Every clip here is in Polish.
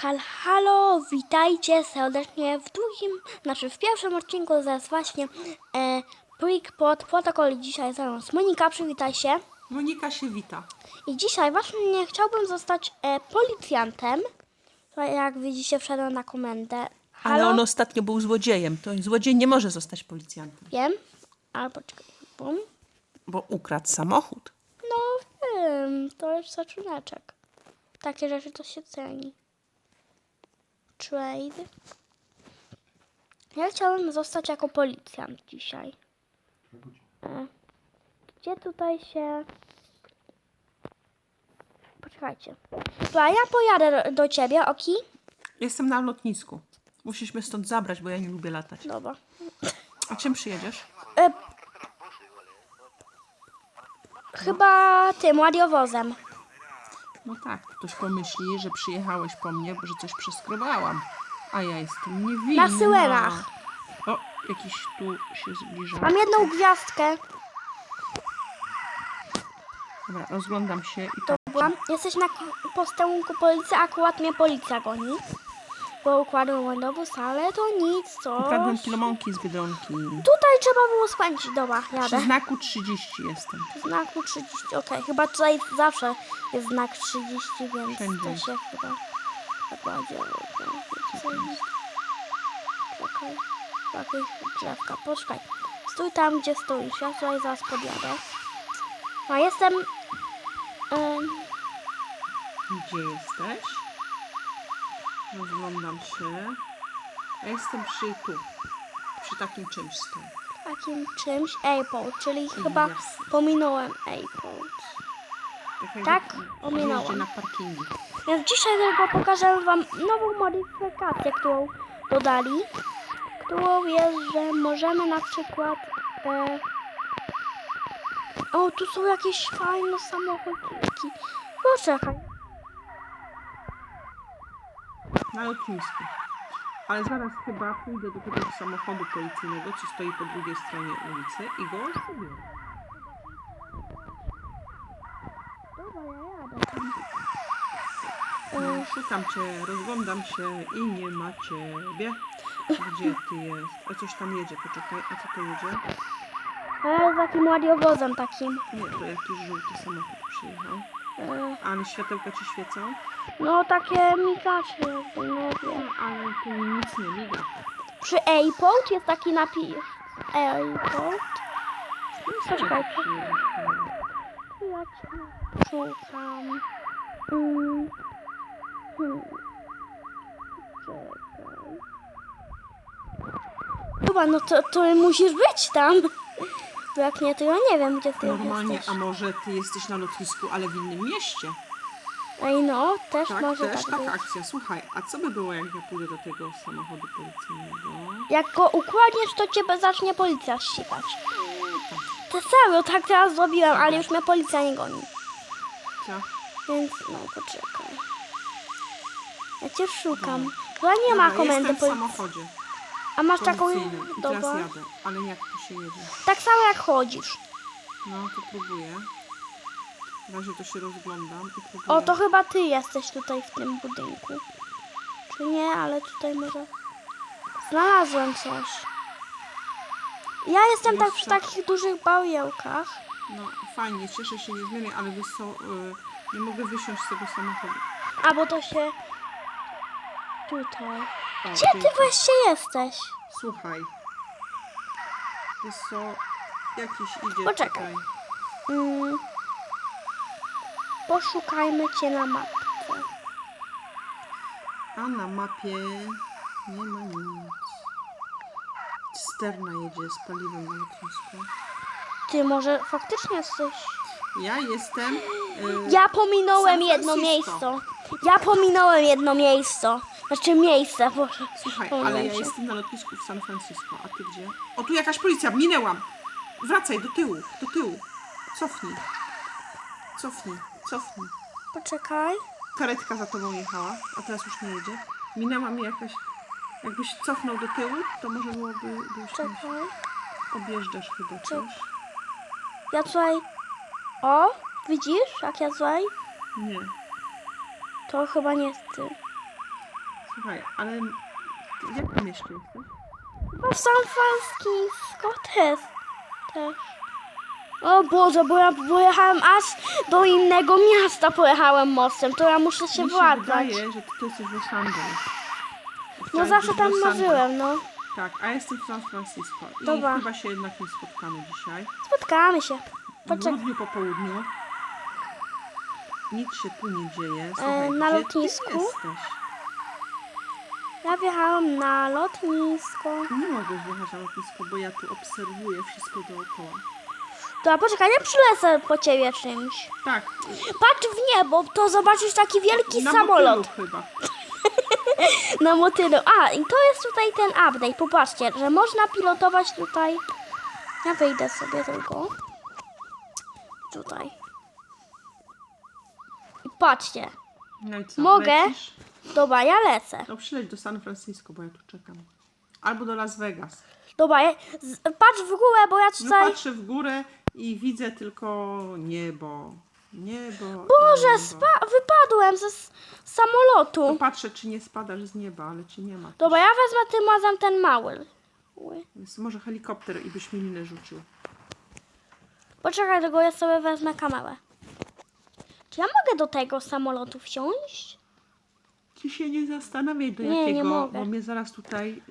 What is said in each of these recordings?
Hal, halo, witajcie serdecznie w drugim, znaczy w pierwszym odcinku zaraz właśnie e, Brick pod protokol dzisiaj ze mną Monika, przywitaj się. Monika się wita. I dzisiaj właśnie chciałbym zostać e, policjantem. Jak widzicie wszedłem na komendę. Halo, Ale on ostatnio był złodziejem. To złodziej nie może zostać policjantem, wiem, ale poczekaj, bum. bo ukradł samochód. No wiem, to jest zaczyneczek. Takie rzeczy to się ceni. Trade. Ja chciałabym zostać jako policjant dzisiaj. E, Gdzie tutaj się... Poczekajcie. Dobra, ja pojadę do, do ciebie, oki? Jestem na lotnisku. Musisz mnie stąd zabrać, bo ja nie lubię latać. Dobra. A czym przyjedziesz? E, chyba tym, radiowozem. No tak, ktoś pomyśli, że przyjechałeś po mnie, że coś przeskrobałam. A ja jestem niewinna. Na syrenach. O, jakiś tu się zbliża. Mam jedną gwiazdkę. Dobra, rozglądam się i To tak. byłam. Jesteś na posterunku policji, akurat mnie policja goni. Bo układłem łędowóz, ale to nic, co. Ukradłem kilomonki z Biedronki. Tutaj trzeba było spędzić. Dobra, Przy jadę. znaku 30 jestem. Znaku 30, okej. Chyba tutaj zawsze jest znak 30, więc Wszędzie. to się chyba dokładnie. Czekaj. Jakieś drzewka. Poczekaj. Stój tam, gdzie stoisz. Ja tutaj zaraz podjadę. A jestem... em, Gdzie jesteś? Rozglądam się. Ja jestem przy tu. Przy takim czymś stoję. takim czymś airport, czyli chyba Jasne. pominąłem. Taka Tak, jeżdżę na parkingi. Więc dzisiaj tylko pokażę Wam nową modyfikację, którą dodali, którą jest, że możemy na przykład... E... O, tu są jakieś fajne samochodziki. Poczekaj. Lotnisku. Ale zaraz chyba pójdę do tego samochodu policyjnego, co stoi po drugiej stronie ulicy i go zabiorę. Dobra, ja jadę tam. No, szukam cię, rozglądam się i nie ma ciebie. Gdzie ty jest? A coś tam jedzie, poczekaj. A co to jedzie? E, z takim radiowozem takim. Nie, to jakiś żółty samochód przyjechał. E, Ale światełka ci świecą? no takie migacze, jakby, nie wiem. No, ale tu nic nie miga. Przy airport jest taki napis. Airport. Poczekaj, ja cię szukam. Mm. Hmm. Czekaj. Chyba, no to, to musisz być tam. Bo jak nie, to ja nie wiem, gdzie ty Normalnie, jesteś. a może ty jesteś na lotnisku, ale w innym mieście? Ej, no, też Tak, może też tak taka być. akcja. Słuchaj, a co by było, jak ja pójdę do tego samochodu policyjnego? Jak go układniesz, to cię zacznie policja ścigać. To serio, tak teraz zrobiłem, ale już mnie policja nie goni. Co? Więc no, poczekaj. Ja cię szukam. Chyba nie ma Dobra, komendy Jestem w policji. samochodzie A masz taką... policyjnym i teraz Dobra. jadę. Ale jak tu się jedzie? Tak samo jak chodzisz. No, to próbuję. W razie to się rozglądam i próbuję. O, to chyba ty jesteś tutaj w tym budynku. Czy nie, ale tutaj może... Znalazłem coś. Ja jestem tak przy takich dużych bałiełkach. No, fajnie, cieszę się niezmiernie, ale wiesz co, y, nie mogę wysiąść z tego samochodu. A, bo to się... Tutaj. Gdzie ty dzięki. właśnie jesteś? Słuchaj. Wiesz co, jakiś idzie Poczekaj. Mm. Poszukajmy cię na mapce. A na mapie nie ma nic. Sterna jedzie z paliwem na lotnisku. Ty może faktycznie jesteś... Ja jestem. y, Ja pominąłem San jedno Francisco. miejsce. Ja pominąłem jedno miejsce. Znaczy miejsce, boże. Słuchaj, ale ja się. jestem na lotnisku w San Francisco. A ty gdzie? O, tu jakaś policja, minęłam! Wracaj do tyłu, do tyłu. Cofnij. Cofnij, cofnij. Poczekaj. Karetka za tobą jechała, a teraz już nie jedzie. Minęła mi jakaś. Jakbyś cofnął do tyłu, to może byłoby dojść. Czekaj. Objeżdżasz chyba coś. Ja tutaj... O, widzisz, jak ja tutaj? Nie. To chyba nie jest ty. Słuchaj, ale w jakim mieście jesteś? No w San Francisco też. O Boże, bo ja pojechałem aż do innego miasta, pojechałem mostem, to ja muszę się Mi się wracać. wydaje, że ty jesteś w Los Angeles. No zawsze być w tam Los Angeles. marzyłem, no. Tak, a jestem w San Francisco. I Dobra. chyba się jednak nie spotkamy dzisiaj. Spotkamy się. Poczekaj. po południu. Nic się tu nie dzieje. Słuchaj, E, na gdzie lotnisku? Jesteś? Ja wjechałem na lotnisko. Nie mogę wjechać na lotnisko, bo ja tu obserwuję wszystko dookoła. To przylecę ja przylecę po ciebie czymś. Tak, Patrz w niebo, to zobaczysz taki wielki na samolot motylu chyba. na motylu. A, i to jest tutaj ten update. Popatrzcie, że można pilotować tutaj. Ja wyjdę sobie tylko. Tutaj. I patrzcie. No i co, Mogę? lecisz? Dobra, ja lecę. No przyleć do San Francisco, bo ja tu czekam. Albo do Las Vegas. Dobra, ja, z, patrz w górę, bo ja No tutaj... patrzę w górę i widzę tylko niebo. Niebo. Boże, niebo. spa- wypadłem ze s- samolotu. To patrzę, czy nie spadasz z nieba, ale ci nie ma. Dobra, ja wezmę tym razem ten mały. Ły. Więc może helikopter i byś mi linę rzucił. Poczekaj, tego ja sobie wezmę kamerę. Czy ja mogę do tego samolotu wsiąść? Ci się nie zastanawiaj do Nie, nie jakiego, mogę. bo mnie zaraz tutaj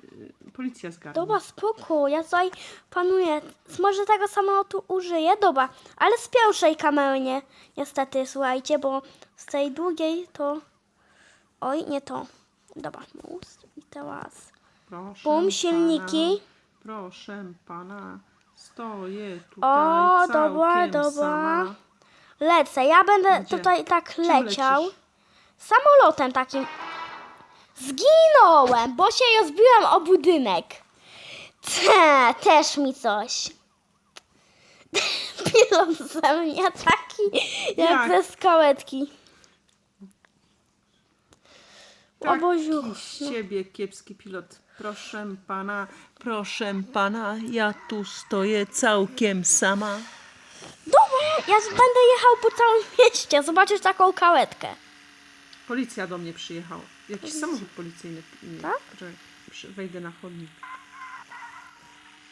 y, policja zgarnie. Dobra, spoko, ja tutaj panuję. Może tego samolotu użyję? Dobra, ale z pierwszej kamery nie. Niestety, słuchajcie, bo z tej drugiej to... Oj, nie to. Dobra, mus. I teraz... Proszę Bum, pana, silniki. Proszę pana, stoję tutaj O, dobra, dobra. sama. Lecę, ja będę Gdzie? tutaj tak Czym leciał. lecisz? Samolotem takim. Zginąłem, bo się rozbiłem o budynek. Te, też mi coś. Pilot ze mnie taki jak Jak? ze skałetki. O Taki Boziu. z ciebie kiepski pilot. Proszę pana, proszę pana, ja tu stoję całkiem sama. Dobra, ja będę jechał po całym mieście. Zobaczysz taką kałetkę. Policja do mnie przyjechał. Jakiś samochód policyjny. Nie, Tak? przy- wejdę na chodnik.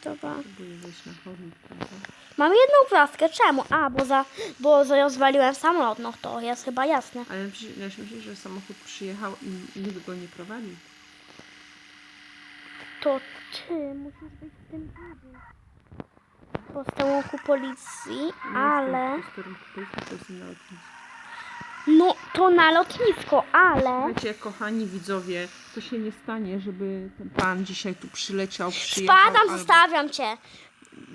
Dobra. Mam jedną gwiazdkę. Czemu? A, bo za, bo za rozwaliłem samolot. No to jest chyba jasne. Ale ja myślę, że samochód przyjechał i nikt go nie prowadzi. To ty musisz być w tym policji, ale... W kierunku policji, to jestem na lotnisku. No to na lotnisko, ale... Słuchajcie, kochani widzowie, to się nie stanie, żeby ten pan dzisiaj tu przyleciał, przyjechał. Spadam, albo- zostawiam cię.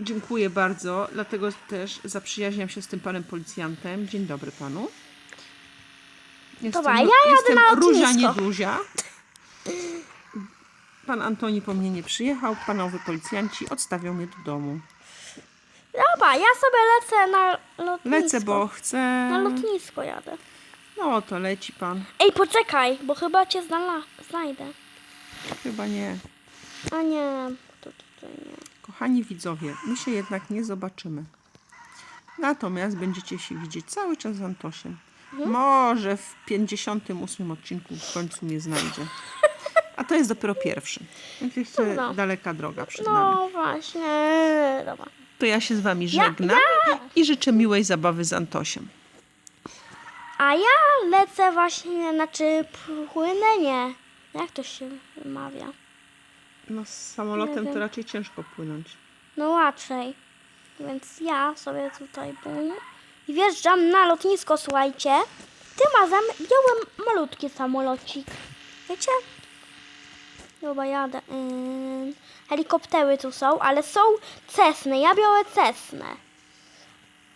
Dziękuję bardzo, dlatego też zaprzyjaźniam się z tym panem policjantem. Dzień dobry panu. Jestem, Dobra, ja jadę jestem na Róża lotnisko. Nieduzia. Pan Antoni po mnie nie przyjechał, panowie policjanci odstawią mnie do domu. Dobra, ja sobie lecę na lotnisko. Lecę, bo chcę... Na lotnisko jadę. No to leci pan. Ej, poczekaj, bo chyba cię znala... znajdę. Chyba nie. A nie, to tutaj nie. Kochani widzowie, my się jednak nie zobaczymy. Natomiast będziecie się widzieć cały czas z Antosiem. Mhm. Może w 58 odcinku w końcu mnie znajdzie. A to jest dopiero pierwszy. Więc jeszcze Dobra. daleka droga przed nami. No właśnie, dobra. To ja się z wami żegnam i życzę miłej zabawy z Antosiem. A ja lecę właśnie, znaczy płynę, nie. Jak to się wymawia? No z samolotem to raczej ciężko płynąć. No raczej. Więc ja sobie tutaj bum i wjeżdżam na lotnisko, słuchajcie. Tym razem wziąłem malutki samolocik. Wiecie? Dobra, jadę. Helikoptery tu są, ale są cesne. Ja biorę cesne.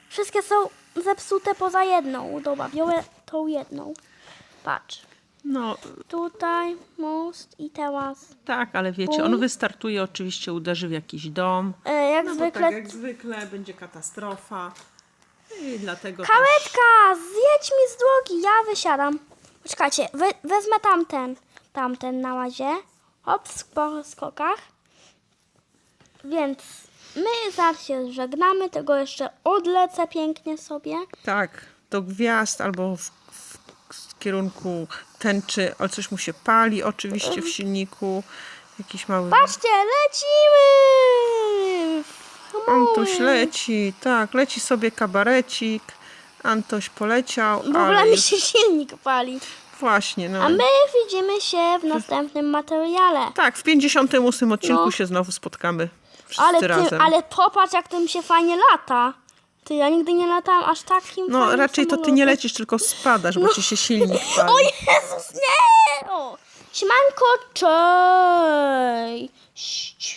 Wszystkie są zepsute poza jedną. Dobra, biorę tą jedną. Patrz. No Tutaj most i teraz. tak, ale wiecie, on wystartuje, oczywiście uderzy w jakiś dom. E, jak No bo zwykle tak jak zwykle będzie katastrofa. I dlatego też... Karetka, zjedź mi z drogi, ja wysiadam. Poczekajcie, we, wezmę tamten, tamten na razie. Hop, w po skokach. Więc my zaraz się żegnamy, tego jeszcze odlecę pięknie sobie. Tak, do gwiazd albo w, w, w kierunku tęczy, ale coś mu się pali oczywiście w silniku. Jakiś mały... Patrzcie, lecimy! Antoś leci, tak, leci sobie kabarecik. Antoś poleciał, W ogóle ale mi się silnik pali. Właśnie, no. A my widzimy się w następnym materiale. Tak, w 58 odcinku No. się znowu spotkamy. Wszyscy Ale, ty, razem. ale popatrz, jak tym się fajnie lata. Ty, ja nigdy nie latałam aż takim No, fajnym raczej to ty nie lecisz, tylko spadasz, bo ci się silnik pali. O Jezus, nie! O. Siemanko, cześć!